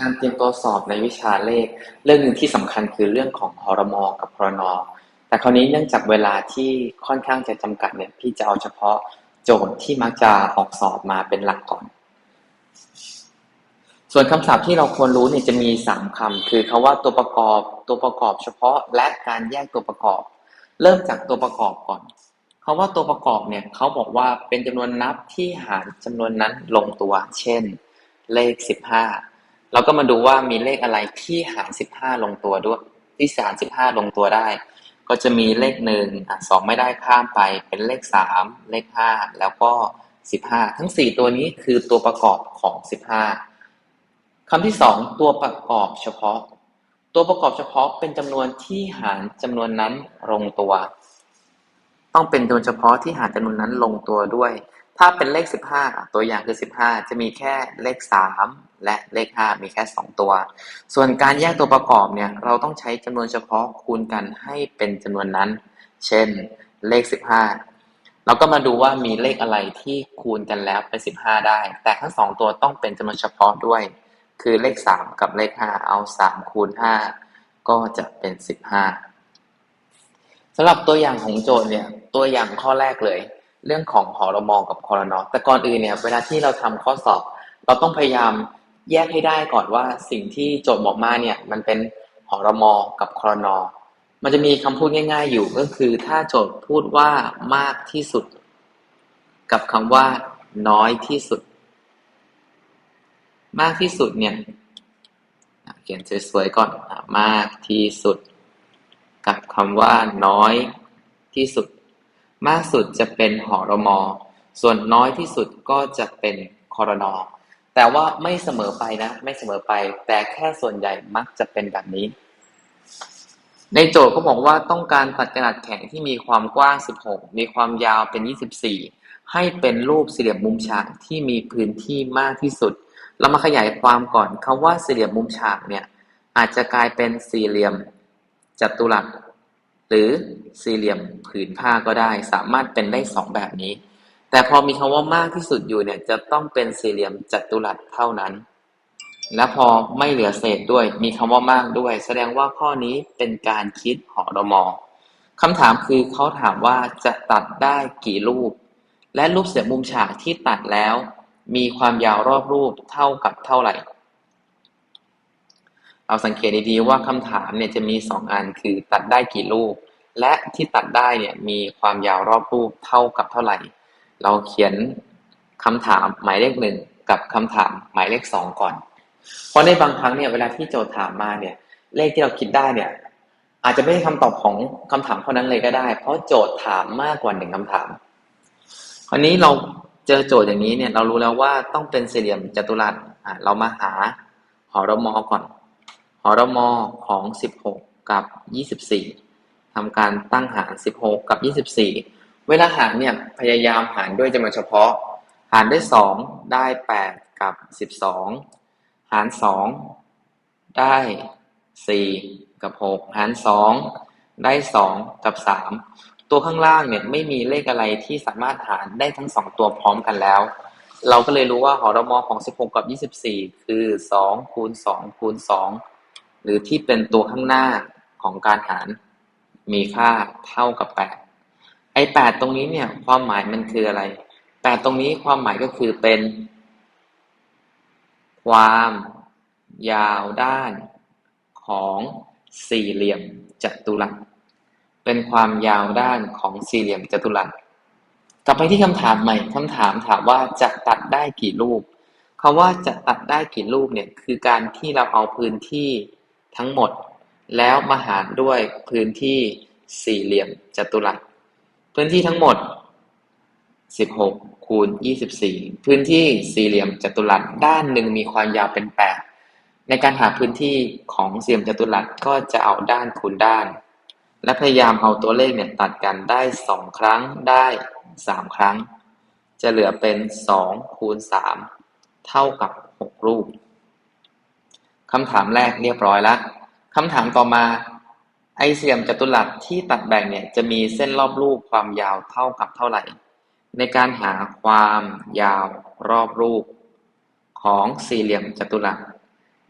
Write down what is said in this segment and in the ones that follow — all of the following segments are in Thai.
การเตรียมตัวสอบในวิชาเลข เรื่องหนึ่งที่สำคัญคือเรื่องของหรมกับพรนอแต่คราวนี้เนื่องจากเวลาที่ค่อนข้างจะจำกัดเนี่ยพี่จะเอาเฉพาะโจทย์ที่มักจะออกสอบมาเป็นหลักก่อน ส่วนคำศัพท์ที่เราควรรู้เนี่ยจะมีสามคำคือคาว่าตัวประกอบตัวประกอบเฉพาะและการแยกตัวประกอบ เริ่มจากตัวประกอบก่อนคาว่าตัวประกอบเนี่ยเขาบอกว่าเป็นจำนวนนับที่หารจำนวนนั้นลงตัว เช่น เลขสิบห้า เราก็มาดูว่ามีเลขอะไรที่หารสิบห้าลงตัวด้วย ที่สารสิบห้าลงตัวได้ ก็จะมีเลขหนึ่งสองไม่ได้ข้ามไปเป็นเลขสามเลขห้าแล้วก็สิบห้าทั้งสี่ตัวนี้คือตัวประกอบของสิบห้าคำที่สองตัวประกอบเฉพาะ ตัวประกอบเฉพาะเป็นจำนวนที่หารจำนวนนั้นลงตัว ต้องเป็นจำนวนเฉพาะที่หารจำนวนนั้นลงตัวด้วย ถ้าเป็นเลขสิบห้าตัวอย่างคือสิบห้าจะมีแค่เลขสามและเลขห้ามีแค่สองตัว ส่วนการแยกตัวประกอบเนี่ยเราต้องใช้จำนวนเฉพาะคูณกันให้เป็นจำนวนนั้น เช่นเลขสิบห้าเราก็มาดูว่ามีเลขอะไรที่คูณกันแล้วเป็นสิบห้าได้ แต่ทั้งสองตัวต้องเป็นจำนวนเฉพาะด้วย คือเลขสามกับเลขห้าเอาสามคูณห้าก็จะเป็นสิบห้าสำหรับตัวอย่างของโจทย์เนี่ยตัวอย่างข้อแรกเลย เรื่องของหอรมอกับคอรนอแต่ก่อนอื่นเนี่ย เวลาที่เราทำข้อสอบ เราต้องพยายามแยกให้ได้ก่อนว่าสิ่งที่โจทย์บอกมาเนี่ย มันเป็นหอรมอกับคอรนอมันจะมีคำพูดง่าย ๆ อยู่ก็คือถ้าโจทย์พูดว่ามากที่สุด กับคำว่าน้อยที่สุด มากที่สุดเนี่ยเขียนสวยๆก่อนมากที่สุด กับคำว่าน้อยที่สุด มากสุดจะเป็นหอรมอส่วนน้อยที่สุดก็จะเป็นคอรนอแต่ว่าไม่เสมอไปนะ ไม่เสมอไป แต่แค่ส่วนใหญ่มักจะเป็นแบบนี้ ในโจทย์เขาบอกว่าต้องการตัดกระดาษแข็งที่มีความกว้าง 16 มีความยาวเป็น 24 ให้เป็นรูปสี่เหลี่ยมมุมฉากที่มีพื้นที่มากที่สุด เรามาขยายความก่อนคาว่าสี่เหลี่ยมมุมฉากเนี่ยอาจจะกลายเป็นสี่เหลี่ยมจัตุรัส หรือสี่เหลี่ยมผืนผ้าก็ได้ สามารถเป็นได้สองแบบนี้ แต่พอมีคำว่ามากที่สุดอยู่เนี่ยจะต้องเป็นสี่เหลี่ยมจัตุรัสเท่านั้น และพอไม่เหลือเศษด้วย มีคำว่ามากด้วย แสดงว่าข้อนี้เป็นการคิดหอรมอคำถามคือเขาถามว่าจะตัดได้กี่รูป และรูปเสียมุมฉากที่ตัดแล้ว มีความยาวรอบรูปเท่ากับเท่าไหร่ เราสังเกตดีๆว่าคำถามเนี่ยจะมีสองอันคือตัดได้กี่รูป และที่ตัดได้เนี่ยมีความยาวรอบรูปเท่ากับเท่าไหร่ เราเขียนคำถามหมายเลขหนึ่งกับคำถามหมายเลขสองก่อน เพราะในบางครั้งเนี่ยเวลาที่โจทย์ถามมาเนี่ยเลขที่เราคิดได้เนี่ยอาจจะไม่ใช่คำตอบของคำถามเท่านั้นเลยก็ได้ เพราะโจทย์ถามมากกว่าหนึ่งคำถามคราวนี้เราเจอโจทย์อย่างนี้เนี่ยเรารู้แล้วว่าต้องเป็นสี่เหลี่ยมจัตุรัสอ่าเรามาหาหอรมอก่อน หรมของ 16 กับ 24ทำการตั้งหาร 16 กับ 24 เวลาหารเนี่ยพยายามหารด้วยจำนวนเฉพาะ หารด้วย 2 ได้ 8 กับ 12 หาร 2 ได้ 4 กับ 6 หาร 2 ได้ 2 กับ 3 ตัวข้างล่างเนี่ยไม่มีเลขอะไรที่สามารถหารได้ทั้ง 2 ตัวพร้อมกันแล้วเราก็เลยรู้ว่าหอรมอของ 16 กับ 24 คือ 2 คูณ 2 คูณ 2 หรือที่เป็นตัวข้างหน้าของการหาร มีค่าเท่ากับ 8 ไอ้ 8 ตรงนี้เนี่ย ความหมายมันคืออะไร 8 ตรงนี้ความหมายก็คือเป็น ความยาวด้านของสี่เหลี่ยมจัตุรัส เป็นความยาวด้านของสี่เหลี่ยมจัตุรัส กลับไปที่คำถามใหม่คำถามถามว่าจะตัดได้กี่รูปคาว่าจะตัดได้กี่รูปเนี่ย คือการที่เราเอาพื้นที่ ทั้งหมด แล้วมาหารด้วยพื้นที่สี่เหลี่ยมจัตุรัส พื้นที่ทั้งหมด 16 คูณ 24 พื้นที่สี่เหลี่ยมจัตุรัสด้านหนึ่งมีความยาวเป็น 8 ในการหาพื้นที่ของสี่เหลี่ยมจัตุรัสก็จะเอาด้านคูณด้าน และพยายามเอาตัวเลขเนี่ยตัดกันได้2ครั้งได้3ครั้ง จะเหลือเป็น2คูณ3เท่ากับ6รูป คำถามแรกเรียบร้อยแล้วคำถามต่อมาไอเสี่ยมจัตุรัสที่ตัดแบ่งเนี่ยจะมีเส้นรอบรูปความยาวเท่ากับเท่าไหร่ ในการหาความยาวรอบรูป ของสี่เหลี่ยมจัตุรัส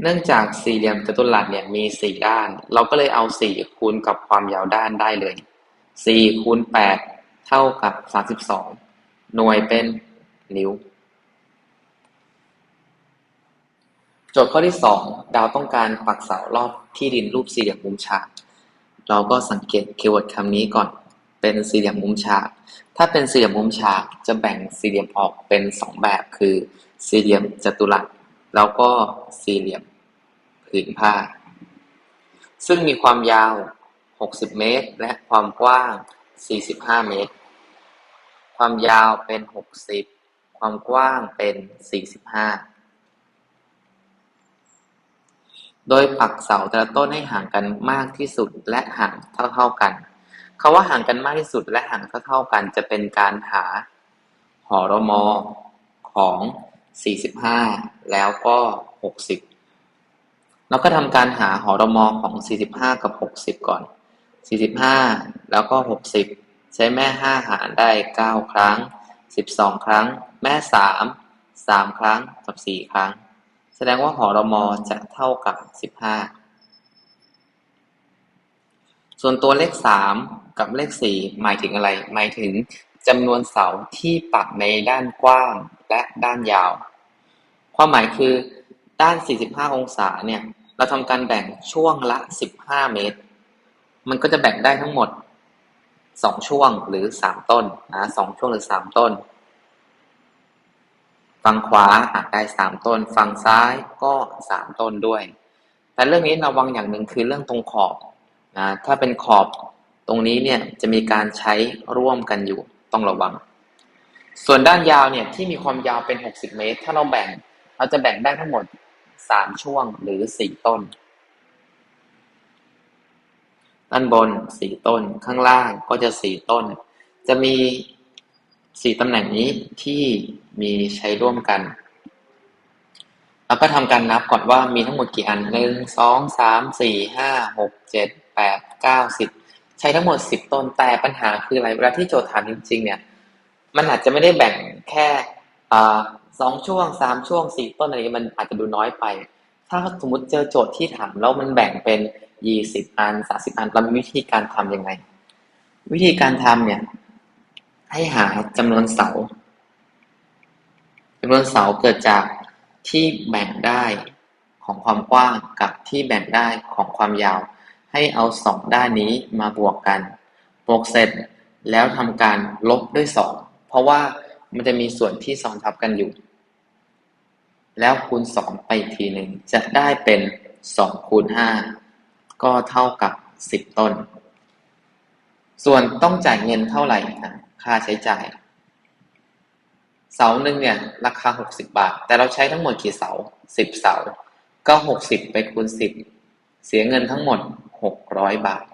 เนื่องจากสี่เหลี่ยมจัตุรัสเนี่ยมีสี่ด้าน เราก็เลยเอาสี่คูณกับความยาวด้านได้เลยสี่คูณแปดเท่ากับสามสิบสองหน่วยเป็นนิ้ว โจทย์ข้อที่สองดาวต้องการปักเสารอบที่ดินรูปสี่เหลี่ยมมุมฉาก เราก็สังเกตคีย์เวิร์ดคำนี้ก่อน เป็นสี่เหลี่ยมมุมฉาก ถ้าเป็นสี่เหลี่ยมมุมฉากจะแบ่งสี่เหลี่ยมออกเป็นสองแบบคือสี่เหลี่ยมจัตุรัส แล้วก็สี่เหลี่ยมผืนผ้า ซึ่งมีความยาว 60 เมตร และความกว้าง 45 เมตร ความยาวเป็น 60 ความกว้างเป็น 45 โดยปักเสาแต่ละต้นให้ห่างกันมากที่สุดและห่างเท่าๆกันคำว่าห่างกันมากที่สุดและห่างเท่าๆกันจะเป็นการหาหอรมอของ 45 แล้วก็ 60 เราก็ทำการหาหอรมอของ 45 กับ 60 ก่อน 45 แล้วก็ 60 ใช้แม่ 5 หารได้ 9 ครั้ง 12 ครั้ง แม่ 3 3 ครั้งกับ 4 ครั้ง แสดงว่าหอรมอจะเท่ากับ15ส่วนตัวเลข3กับเลข4หมายถึงอะไร หมายถึงจำนวนเสาที่ปักในด้านกว้างและด้านยาว ความหมายคือด้าน 45 องศาเนี่ย เราทำการแบ่งช่วงละ 15 เมตร มันก็จะแบ่งได้ทั้งหมด 2 ช่วงหรือ 3 ต้นนะ2ช่วงหรือ 3 ต้น ฝั่งขวาอาจได้3ต้น ฝั่งซ้ายก็3ต้นด้วย แต่เรื่องนี้ระวังอย่างหนึ่งคือเรื่องตรงขอบนะถ้าเป็นขอบตรงนี้เนี่ยจะมีการใช้ร่วมกันอยู่ต้องระวัง ส่วนด้านยาวเนี่ยที่มีความยาวเป็น 60 เมตร ถ้าเราแบ่งเราจะแบ่งได้ทั้งหมด 3 ช่วงหรือ 4 ต้น ด้านบน 4 ต้นข้างล่างก็จะ 4 ต้น จะมี 4ตำแหน่งนี้ที่มีใช้ร่วมกันแล้วก็ทำการนับก่อนว่ามีทั้งหมดกี่อัน1 2 3 4 5 6 7 8 9 10ใช้ทั้งหมด10ต้นแต่ปัญหาคืออะไรเวลาที่โจทย์ถามจริง ๆ เนี่ย มันอาจจะไม่ได้แบ่งแค่สองช่วงสามช่วงสี่ต้นอะไรมันอาจจะดูน้อยไป ถ้าสมมติเจอโจทย์ที่ถามแล้วมันแบ่งเป็นยี่สิบอันสาสิบอันเรามีวิธีการทำยังไง วิธีการทำเนี่ย ให้หาจำนวนเสาจำนวนเสาเกิดจากที่แบ่งได้ของความกว้างกับที่แบ่งได้ของความยาว ให้เอาสองด้านนี้มาบวกกัน บวกเสร็จแล้วทำการลบด้วยสองเพราะว่ามันจะมีส่วนที่ซ้อนทับกันอยู่ แล้วคูณสองไปทีหนึ่งจะได้เป็นสองคูณห้าก็เท่ากับสิบต้น ส่วนต้องจ่ายเงินเท่าไหร่นะ ค่าใช้จ่าย เสาหนึ่งเนี่ย ราคาหกสิบบาท แต่เราใช้ทั้งหมดกี่เสาสิบเสา ก็หกสิบไปคูณสิบเสียเงินทั้งหมดหกร้อยบาท